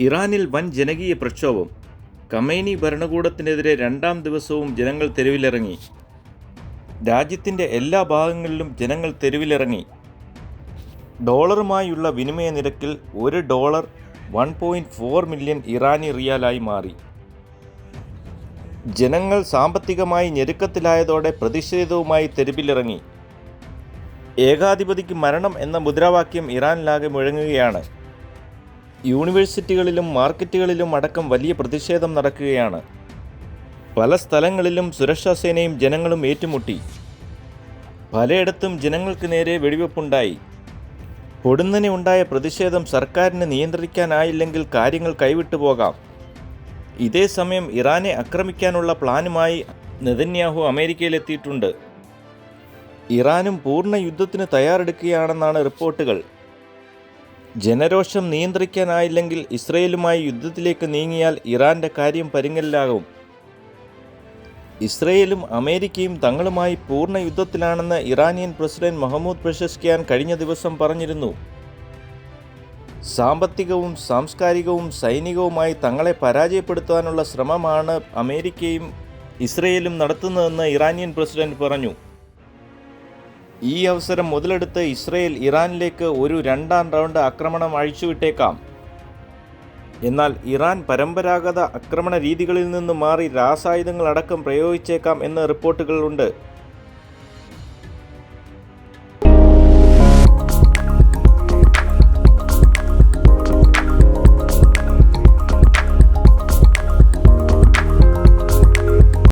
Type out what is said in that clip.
ഇറാനിൽ വൻ ജനകീയ പ്രക്ഷോഭം. കമൈനി ഭരണകൂടത്തിനെതിരെ രണ്ടാം ദിവസവും ജനങ്ങൾ തെരുവിലിറങ്ങി. രാജ്യത്തിന്റെ എല്ലാ ഭാഗങ്ങളിലും ജനങ്ങൾ തെരുവിലിറങ്ങി. ഡോളറുമായുള്ള വിനിമയ നിരക്കിൽ ഒരു dollar one point four million Irani റിയാലായി മാറി. ജനങ്ങൾ സാമ്പത്തികമായി ഞെരുക്കത്തിലായതോടെ പ്രതിഷേധവുമായി തെരുവിലിറങ്ങി. ഏകാധിപതിക്ക് മരണം എന്ന മുദ്രാവാക്യം ഇറാനിലാകെ മുഴങ്ങുകയാണ്. യൂണിവേഴ്സിറ്റികളിലും മാർക്കറ്റുകളിലും അടക്കം വലിയ പ്രതിഷേധം നടക്കുകയാണ്. പല സ്ഥലങ്ങളിലും സുരക്ഷാ സേനയും ജനങ്ങളും ഏറ്റുമുട്ടി. പലയിടത്തും ജനങ്ങൾക്ക് നേരെ വെടിവെപ്പുണ്ടായി. പൊടുന്നനെ ഉണ്ടായ പ്രതിഷേധം സർക്കാരിന് നിയന്ത്രിക്കാനായില്ലെങ്കിൽ കാര്യങ്ങൾ കൈവിട്ടു പോകാം. ഇതേ സമയം ഇറാനെ ആക്രമിക്കാനുള്ള പ്ലാനുമായി നെതന്യാഹു അമേരിക്കയിലെത്തിയിട്ടുണ്ട്. ഇറാനും പൂർണ യുദ്ധത്തിന് തയ്യാറെടുക്കുകയാണെന്നാണ് റിപ്പോർട്ടുകൾ. ജനരോഷം നിയന്ത്രിക്കാനായില്ലെങ്കിൽ ഇസ്രയേലുമായി യുദ്ധത്തിലേക്ക് നീങ്ങിയാൽ ഇറാന്റെ കാര്യം പരിങ്ങലിലാകും ഇസ്രയേലും അമേരിക്കയും തങ്ങളുമായി പൂർണ യുദ്ധത്തിലാണെന്ന് ഇറാനിയൻ പ്രസിഡന്റ് മഹമ്മൂദ് പ്രശസ്കിയാൻ കഴിഞ്ഞ ദിവസം പറഞ്ഞിരുന്നു. സാമ്പത്തികവും സാംസ്കാരികവും സൈനികവുമായി തങ്ങളെ പരാജയപ്പെടുത്താനുള്ള ശ്രമമാണ് അമേരിക്കയും ഇസ്രയേലും നടത്തുന്നതെന്ന് ഇറാനിയൻ പ്രസിഡന്റ് പറഞ്ഞു. ഈ അവസരം മുതലെടുത്ത് ഇസ്രയേൽ ഇറാനിലേക്ക് ഒരു രണ്ടാം റൗണ്ട് ആക്രമണം അഴിച്ചുവിട്ടേക്കാം. എന്നാൽ ഇറാൻ പരമ്പരാഗത ആക്രമണ രീതികളിൽ നിന്ന് മാറി രാസായുധങ്ങളടക്കം പ്രയോഗിച്ചേക്കാം എന്ന് റിപ്പോർട്ടുകളുണ്ട്.